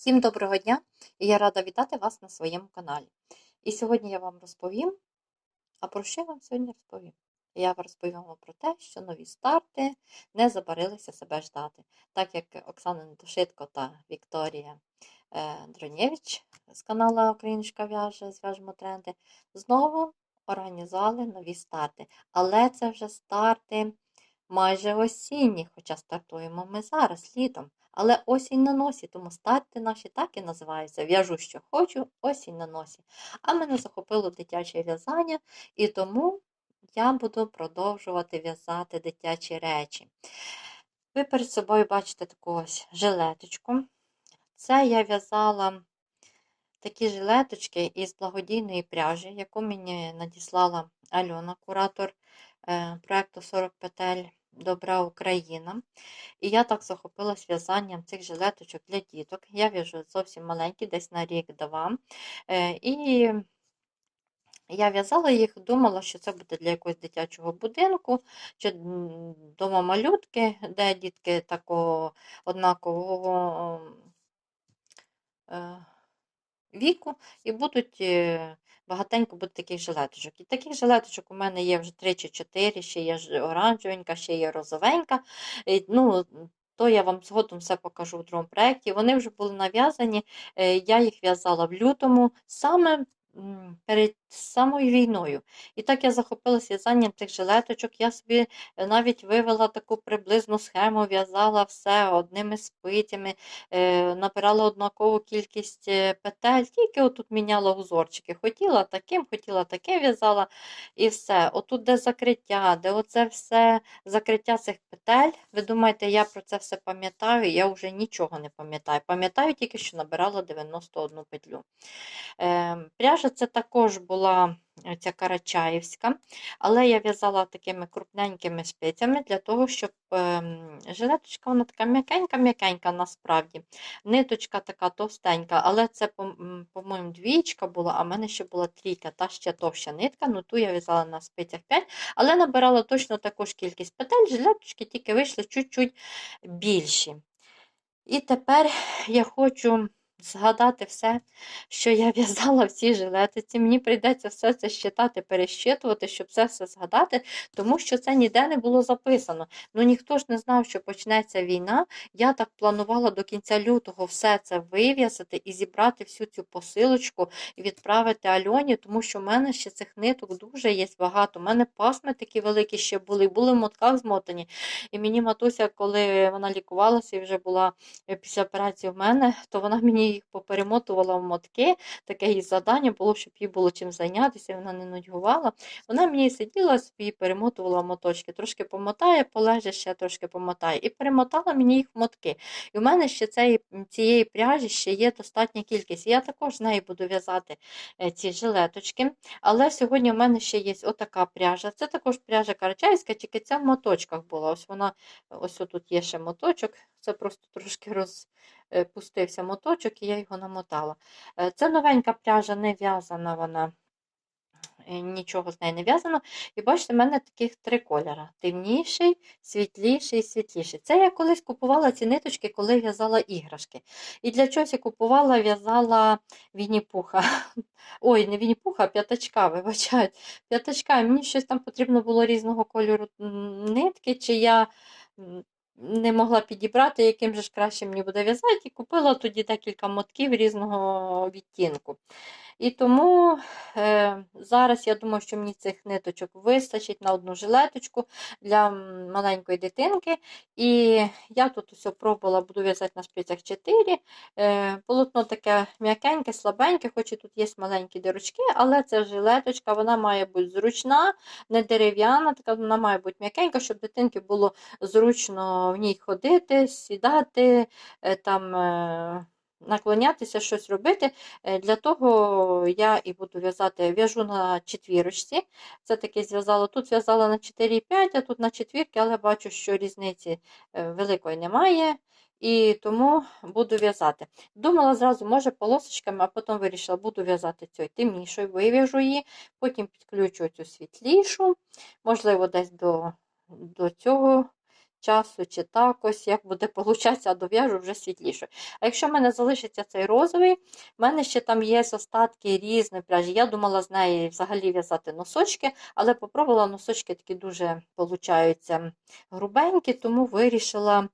Всім доброго дня і я рада вітати вас на своєму каналі. І сьогодні я вам розповім, а про що я вам сьогодні розповім? Я вам розповім вам про те, що нові старти не забарилися себе ждати, так як Оксана Недошитко та Вікторія е, Дронєвич з каналу Українська в'яже, зв'яжемо тренди, знову організували нові старти. Але це вже старти майже осінні, хоча стартуємо ми зараз літом. Але осінь на носі, тому старти наші так і називаються. В'яжу, що хочу, осінь на носі. А мене захопило дитяче в'язання, і тому я буду продовжувати в'язати дитячі речі. Ви перед собою бачите таку ось жилеточку. Це я в'язала такі жилеточки із благодійної пряжі, яку мені надіслала Альона, куратор е, проєкту 40 петель Добра Україна. І я так захопилась в'язанням цих жилеточок для діток. Я в'яжу зовсім маленькі, десь на рік-два. Е, І я в'язала їх, думала, що це буде для якогось дитячого будинку, чи дома малютки, де дітки такого однакового е, віку, і будуть е, багатенько буде таких жилеточок. І таких жилеточок у мене є вже 3 чи 4, ще є оранжевенька, ще є розовенька. І, ну, то я вам згодом все покажу в другому проєкті. Вони вже були нав'язані, е, я їх в'язала в лютому, саме перед самою війною. І так я захопилася в'язанням цих жилеточок. Я собі е, навіть вивела таку приблизну схему, в'язала все одними спицями, е, набирала однакову кількість е, петель, тільки отут міняла узорчики. Хотіла таким, хотіла таке в'язала і все. Отут де закриття, де оце все закриття цих петель. Ви думаєте, я про це все пам'ятаю? Я вже нічого не пам'ятаю. Пам'ятаю тільки, що набирала 91 петлю. Е, Пряжа це також була ця карачаївська, але я в'язала такими крупненькими спицями для того, щоб ем, жилеточка вона така м'якенька-м'якенька насправді. Ниточка така товстенька, але це, по-моєму, двічка була, а в мене ще була трійка, та ще товща нитка, ну ту я в'язала на спицях 5, але набирала точно таку ж кількість петель, жилеточки тільки вийшли чуть-чуть більші. І тепер я хочу згадати все, що я в'язала в цій жилетиці. Мені прийдеться все це щитати, перещитувати, щоб все все згадати, тому що це ніде не було записано. Ну ніхто ж не знав, що почнеться війна. Я так планувала до кінця лютого все це вив'язати і зібрати всю цю посилочку і відправити Альоні, тому що в мене ще цих ниток дуже є багато. У мене пасми такі великі ще були, були в мотках змотані. І мені матуся, коли вона лікувалася і вже була е, після операції в мене, то вона мені їх поперемотувала в мотки. Таке її завдання було, щоб їй було чим зайнятися, вона не нудьгувала. Вона мені сиділа собі, перемотувала моточки. Трошки помотає, полеже, ще трошки помотає. І перемотала мені їх в мотки. І в мене ще цієї, цієї пряжі ще є достатня кількість. Я також з нею буду в'язати е, ці жилеточки. Але сьогодні в мене ще є отака пряжа. Це також пряжа карачайська, тільки ця в моточках була. Ось вона, ось тут є ще моточок. Це просто трошки розпустився моточок, і я його намотала. Е, це новенька пряжа, не в'язана вона. е, Нічого з нею не в'язано. І бачите, в мене таких три кольори: темніший, світліший і світліший. Це я колись купувала ці ниточки, коли в'язала іграшки. І для чогось я купувала, в'язала Вінні-Пуха. Ой, не Вінні-Пуха, а п'ятачка, вибачають. П'ятачка. Мені щось там потрібно було різного кольору нитки, чи я не могла підібрати, яким же ж краще мені буде в'язати, і купила тоді декілька мотків різного відтінку. І тому е, зараз я думаю, що мені цих ниточок вистачить на одну жилеточку для маленької дитинки. І я тут усе пробувала, буду в'язати на спицях 4. Е, полотно таке м'якеньке, слабеньке, хоч і тут є маленькі дирочки, але це жилеточка, вона має бути зручна, не дерев'яна, така вона має бути м'якенька, щоб дитинки було зручно в ній ходити, сідати, е, там. е, Наклонятися, щось робити. Е, Для того я і буду в'язати, в'яжу на четвірочці. Це таке зв'язала. Тут в'язала на 4,5, а тут на четвірки, але бачу, що різниці е, великої немає. І тому буду в'язати. Думала зразу, може, полосочками, а потім вирішила, буду в'язати цією темнішою, вив'яжу її, потім підключу цю світлішу, можливо, десь до, до цього часу, чи так ось, як буде получатися, дов'яжу вже світліше. А якщо в мене залишиться цей розовий, в мене ще там є остатки різної пряжі. Я думала з неї взагалі в'язати носочки, але попробувала носочки такі дуже получаються грубенькі, тому вирішила,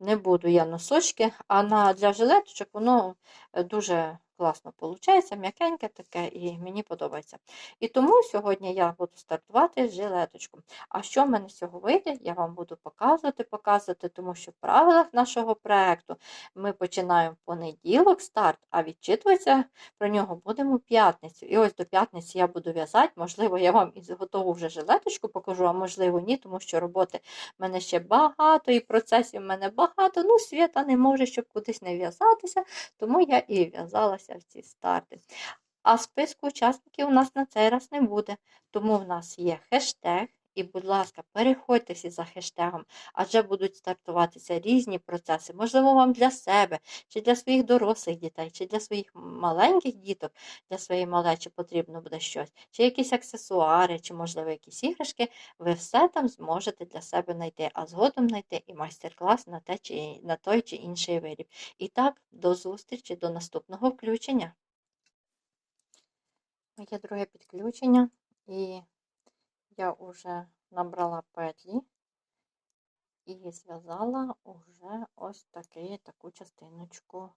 не буду я носочки, а на, для жилеточок воно е, дуже класно виходить, м'якеньке таке, і мені подобається. І тому сьогодні я буду стартувати з жилеточку. А що в мене з цього вийде, я вам буду показувати, показувати, тому що в правилах нашого проєкту ми починаємо в понеділок старт, а відчитуватися про нього будемо в п'ятницю. І ось до п'ятниці я буду в'язати. Можливо, я вам і готову вже жилеточку покажу, а можливо, ні, тому що роботи в мене ще багато, і процесів в мене багато. Ну, свята не може, щоб кудись не в'язатися, тому я і в'язалася в ці старти. А списку учасників у нас на цей раз не буде, тому в нас є хештег. І, будь ласка, переходьте всі за хештегом, адже будуть стартуватися різні процеси. Можливо, вам для себе, чи для своїх дорослих дітей, чи для своїх маленьких діток, для своєї малечі потрібно буде щось, чи якісь аксесуари, чи, можливо, якісь іграшки. Ви все там зможете для себе знайти, а згодом знайти і майстер-клас на, те, чи, на той чи інший виріб. І так, до зустрічі, до наступного включення. Моє друге підключення. І я вже набрала петлі і зв'язала уже ось таки, таку частиночку.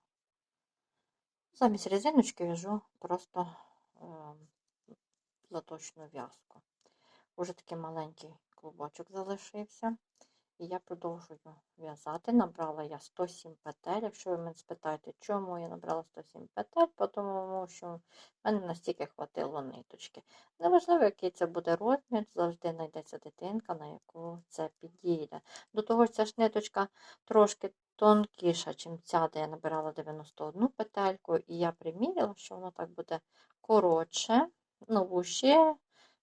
Замість резиночки в'яжу просто е, заточну в'язку. Уже такий маленький клубочок залишився. І я продовжую в'язати. Набрала я 107 петель. Якщо ви мене спитаєте, чому я набрала 107 петель, тому що мене настільки хватило ниточки. Неважливо, який це буде розмір, завжди знайдеться дитинка, на яку це підійде. До того ж, ця ж ниточка трошки тонкіша, ніж ця, де я набирала 91 петельку, і я приміряла, що воно так буде коротше, ну, вуще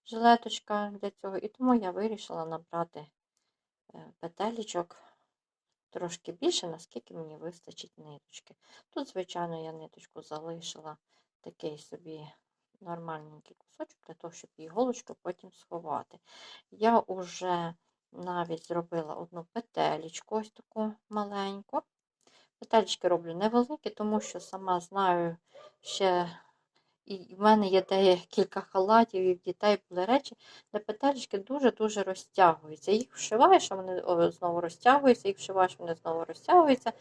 жилеточка для цього, і тому я вирішила набрати. Е, петелечок трошки більше, наскільки мені вистачить ниточки. Тут, звичайно, я ниточку залишила такий собі нормальненький кусочок, для того, щоб її голочку потім сховати. Я вже навіть зробила одну петелечку, ось таку маленьку. Петелечки роблю невеликі, тому що сама знаю ще і в мене є декілька халатів, і в дітей були речі, де петельки дуже-дуже розтягуються. Їх вшиваєш, а вони знову розтягуються, їх вшиваєш, вони знову розтягуються.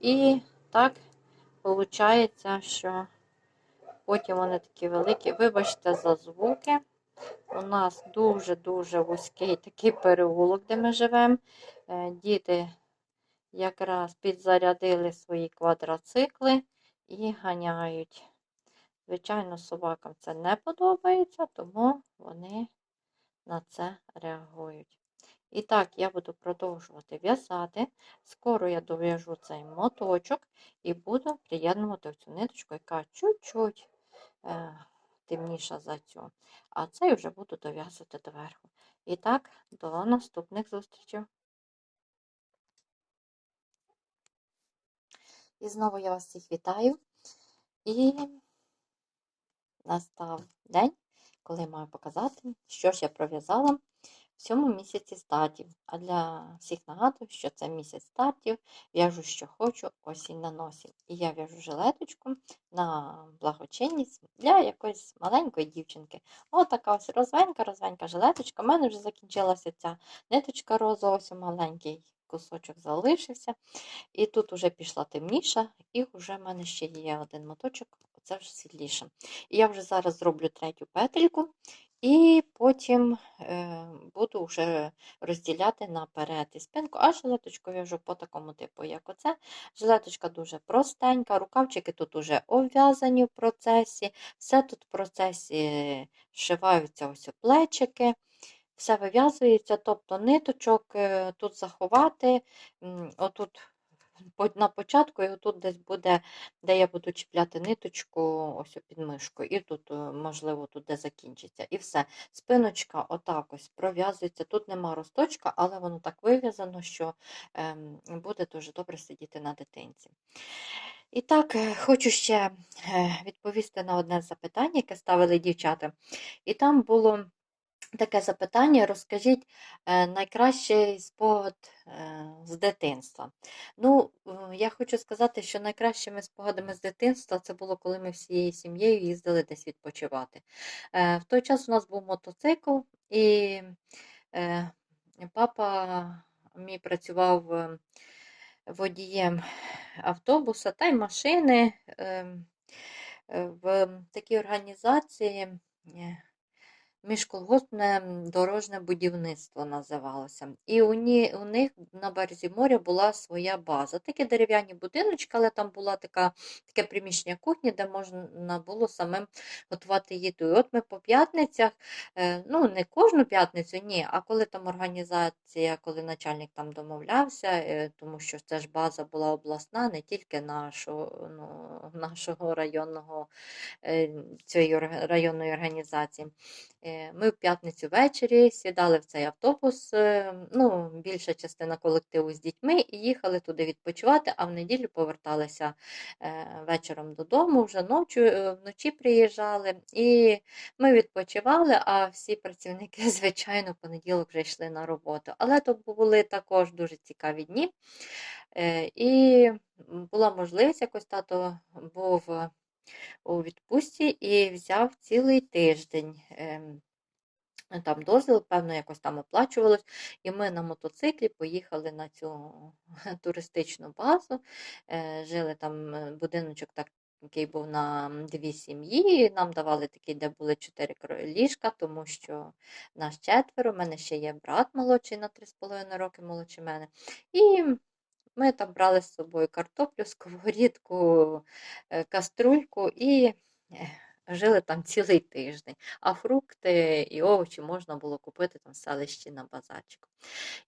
І так виходить, що потім вони такі великі. Вибачте за звуки. У нас дуже-дуже вузький такий переулок, де ми живемо. Е, діти якраз підзарядили свої квадроцикли і ганяють. Звичайно, собакам це не подобається, тому вони на це реагують. І так, я буду продовжувати в'язати. Скоро я дов'яжу цей моточок і буду приєднувати цю ниточку, яка чуть-чуть е, темніша за цю. А цей вже буду дов'язувати доверху. І так, до наступних зустрічей. І знову я вас всіх вітаю. І настав день, коли маю показати, що ж я пров'язала в цьому місяці стартів. А для всіх нагадую, що це місяць стартів, в'яжу, що хочу, осінь на носі. І я в'яжу жилеточку на благочинність для якоїсь маленької дівчинки. Ось така ось розвенька, розвенька жилеточка. У мене вже закінчилася ця ниточка розова, ось маленький кусочок залишився. І тут вже пішла темніша, і вже в мене ще є один моточок це вже світліше. І я вже зараз зроблю третю петельку, і потім е, буду вже розділяти наперед і спинку, а жилеточку в'яжу по такому типу, як оце. Жилеточка дуже простенька, рукавчики тут уже обв'язані в процесі, все тут в процесі вшиваються ось плечики. Все вив'язується, тобто ниточок е, тут заховати, отут на початку, і тут десь буде, де я буду чіпляти ниточку, ось під мишку, і тут, е, можливо, тут де закінчиться. І все. Спиночка отак ось пров'язується. Тут нема росточка, але воно так вив'язано, що ем, буде дуже добре сидіти на дитинці. І так, е, хочу ще е, відповісти на одне запитання, яке ставили дівчата. І там було таке запитання. Розкажіть е, найкращий спогад е, з дитинства. Ну, я хочу сказати, що найкращими спогадами з дитинства це було, коли ми всією сім'єю їздили десь відпочивати. Е, В той час у нас був мотоцикл, і папа мій працював водієм автобуса та й машини в такій організації. Міжколгоспне дорожне будівництво називалося. І у, ні, у них на березі моря була своя база. Такі дерев'яні будиночки, але там була така, таке приміщення кухні, де можна було самим готувати їду. І от ми по п'ятницях, е, ну не кожну п'ятницю, ні, а коли там організація, коли начальник там домовлявся, е, тому що це ж база була обласна, не тільки нашого, ну, нашого районного е, цієї районної організації. Ми в п'ятницю ввечері сідали в цей автобус, е, ну, більша частина колективу з дітьми, і їхали туди відпочивати, а в неділю поверталися е, вечором додому, вже ночі, е, вночі приїжджали. І ми відпочивали, а всі працівники, звичайно, в понеділок вже йшли на роботу. Але то були також дуже цікаві дні. І була можливість, якось тато був у відпустці і взяв цілий тиждень. Там дозвіл, певно, якось там оплачувалось, і ми на мотоциклі поїхали на цю туристичну базу, е, жили там е, будиночок так, який був на дві сім'ї. Нам давали такий, де були чотири ліжка, тому що нас четверо. У мене ще є брат молодший на 3,5 роки молодший мене. І ми там брали з собою картоплю, сковорідку, е, каструльку і жили там цілий тиждень. А фрукти і овочі можна було купити там в селищі на базарчику.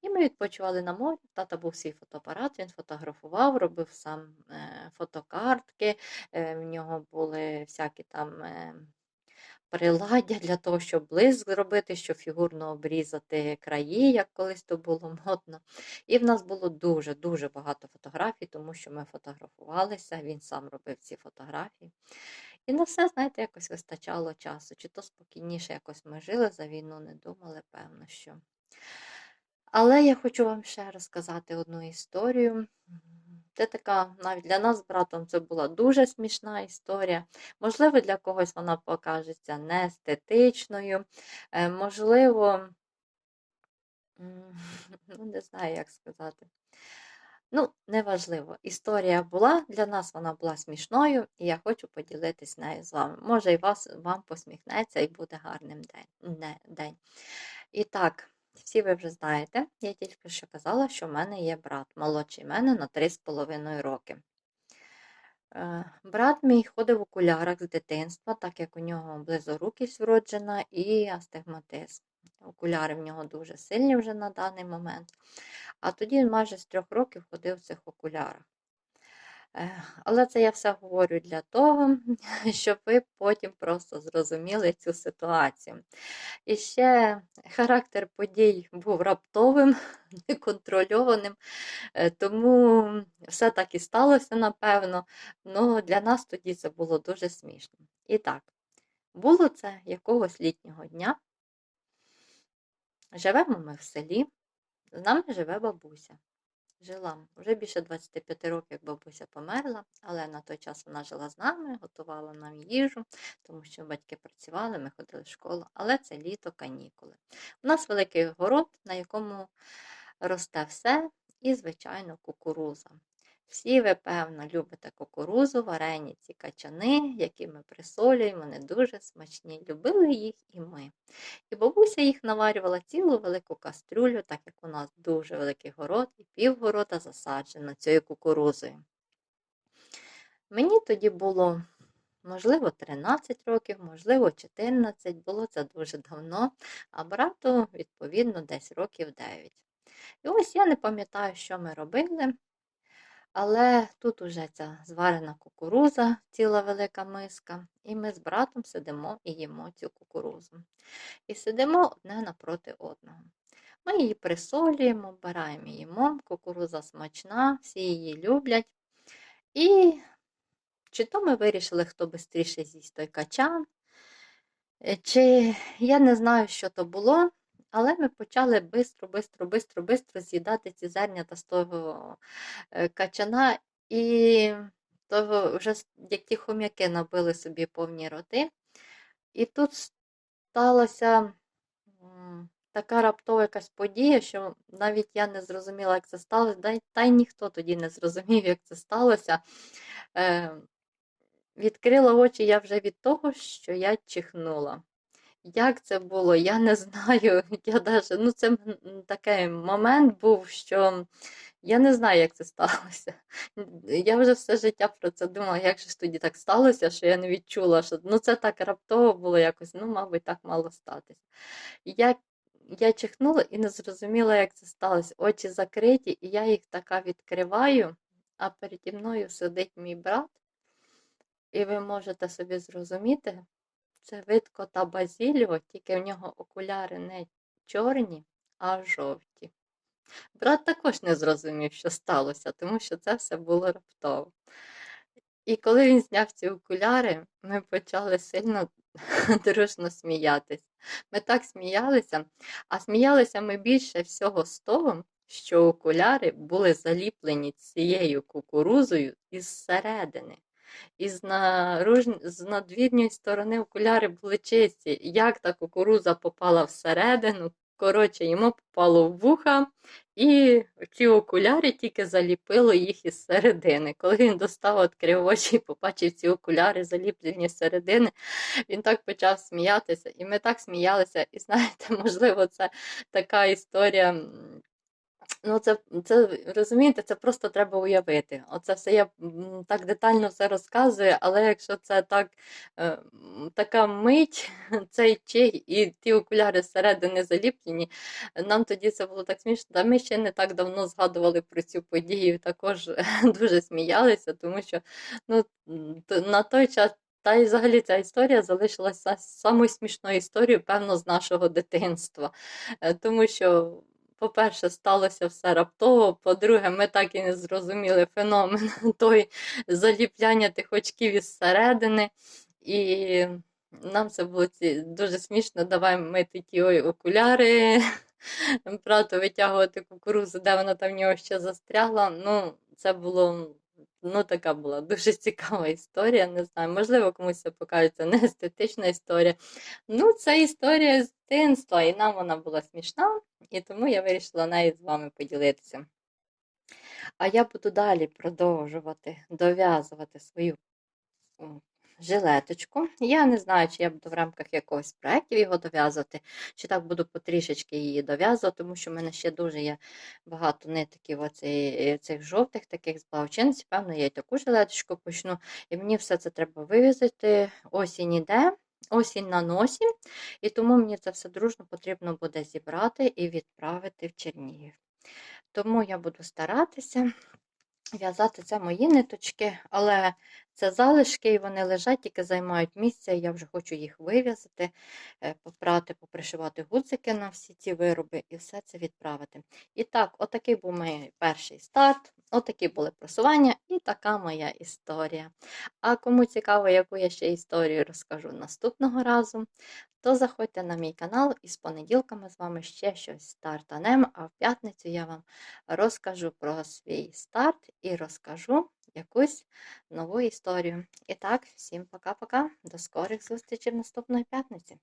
І ми відпочивали на морі. Тата був свій фотоапарат, він фотографував, робив сам е, фотокартки. е, В нього були всякі там. е, Приладдя для того, щоб блиск зробити, щоб фігурно обрізати краї, як колись то було модно. І в нас було дуже-дуже багато фотографій, тому що ми фотографувалися, він сам робив ці фотографії. І на все, знаєте, якось вистачало часу. Чи то спокійніше якось ми жили за війну, не думали, певно, що. Але я хочу вам ще розказати одну історію. Це така, навіть для нас з братом це була дуже смішна історія. Можливо, для когось вона покажеться неестетичною. Е, Можливо, ну не знаю, як сказати. Ну, неважливо. Історія була, для нас вона була смішною, і я хочу поділитись нею з вами. Може, і вас, вам посміхнеться і буде гарним день. не- день. І так, всі ви вже знаєте, я тільки що казала, що в мене є брат, молодший мене на 3,5 роки. Е, Брат мій ходив в окулярах з дитинства, так як у нього близорукість вроджена і астигматизм. Окуляри в нього дуже сильні вже на даний момент. А тоді він майже з трьох років ходив в цих окулярах. Але це я все говорю для того, щоб ви потім просто зрозуміли цю ситуацію. І ще характер подій був раптовим, неконтрольованим, е, тому все так і сталося, напевно. Ну, для нас тоді це було дуже смішно. І так, було це якогось літнього дня. Живемо ми в селі, з нами живе бабуся. Жила вже більше 25 років, як бабуся померла, але на той час вона жила з нами, готувала нам їжу, тому що батьки працювали, ми ходили в школу, але це літо, канікули. У нас великий город, на якому росте все, і, звичайно, кукуруза. Всі ви, певно, любите кукурузу, варені ці качани, які ми присолюємо, вони дуже смачні. Любили їх і ми. І бабуся їх наварювала цілу велику кастрюлю, так як у нас дуже великий город, і півгорода засаджено цією кукурузою. Мені тоді було, можливо, 13 років, можливо, 14, було це дуже давно, а брату, відповідно, десь років 9. І ось я не пам'ятаю, що ми робили. Але тут уже ця зварена кукуруза, ціла велика миска, і ми з братом сидимо і їмо цю кукурузу. І сидимо одне напроти одного. Ми її присолюємо, вбираємо їмо, кукуруза смачна, всі її люблять. І чи то ми вирішили, хто швидше з'їсть той качан, Е, Чи я не знаю, що то було, але ми почали бистро, бистро, бистро, бистро з'їдати ці зернята з того е, качана, і того вже як ті хом'яки набили собі повні роти. І тут сталася така раптова якась подія, що навіть я не зрозуміла, як це сталося, та й ніхто тоді не зрозумів, як це сталося. Е, Відкрила очі я вже від того, що я чихнула. Як це було, я не знаю. Я даже, ну, це такий момент був, що я не знаю, як це сталося. Я вже все життя про це думала, як же ж тоді так сталося, що я не відчула, що ну, це так раптово було якось, ну, мабуть, так мало статися. Я, я чихнула і не зрозуміла, як це сталося. Очі закриті, і я їх така відкриваю, а переді мною сидить мій брат, і ви можете собі зрозуміти, це вид кота Базіліо, тільки в нього окуляри не чорні, а жовті. Брат також не зрозумів, що сталося, тому що це все було раптово. І коли він зняв ці окуляри, ми почали сильно дружно сміятися. Ми так сміялися, а сміялися ми більше всього з того, що окуляри були заліплені цією кукурузою із середини. І з, наруж... з надвірньої сторони окуляри були чисті. Як та кукуруза попала всередину, коротше, йому попало в вуха, і ці окуляри тільки заліпило їх із середини. Коли він достав, відкрив очі і побачив ці окуляри заліплені з середини, він так почав сміятися. І ми так сміялися. І знаєте, можливо, це така історія. Ну, це, це розумієте, це просто треба уявити. Оце все я так детально все розказую, але якщо це так, е, така мить, цей чих і ті окуляри зсередини заліплені, нам тоді це було так смішно. Та ми ще не так давно згадували про цю подію, також дуже сміялися, тому що ну, на той час. Та й взагалі ця історія залишилася самою смішною історією, певно, з нашого дитинства. Е, Тому що по-перше, сталося все раптово. По-друге, ми так і не зрозуміли феномен той заліпляння тих очків із середини. І нам це було дуже смішно. Давай мити ті окуляри, брату витягувати кукурузу, де вона там в нього ще застрягла. Ну, це було. Ну, така була дуже цікава історія. Не знаю, можливо, комусь це покажеться не естетична історія. Ну, це історія з дитинства, і нам вона була смішна, і тому я вирішила нею з вами поділитися. А я буду далі продовжувати дов'язувати свою жилеточку. Я не знаю, чи я буду в рамках якогось проєктів його дов'язувати, чи так буду потрішечки її дов'язувати, тому що в мене ще дуже є багато нитиків оцей, цих жовтих таких з. Певно, я й таку жилеточку почну. І мені все це треба вивізити. Осінь іде. Осінь на носі, і тому мені це все дружно потрібно буде зібрати і відправити в Чернігів. Тому я буду старатися в'язати це мої ниточки, але це залишки, і вони лежать, тільки займають місце. і Я вже хочу їх вив'язати, е, попрати, попришивати гудзики на всі ці вироби і все це відправити. І так, отакий був мій перший старт, отакі були просування, і така моя історія. А кому цікаво, яку я ще історію розкажу наступного разу, то заходьте на мій канал і з понеділка ми з вами ще щось стартанемо, а в п'ятницю я вам розкажу про свій старт і розкажу якусь нову історію. І так, всім пока-пока, до скорих зустрічей в наступної п'ятниці.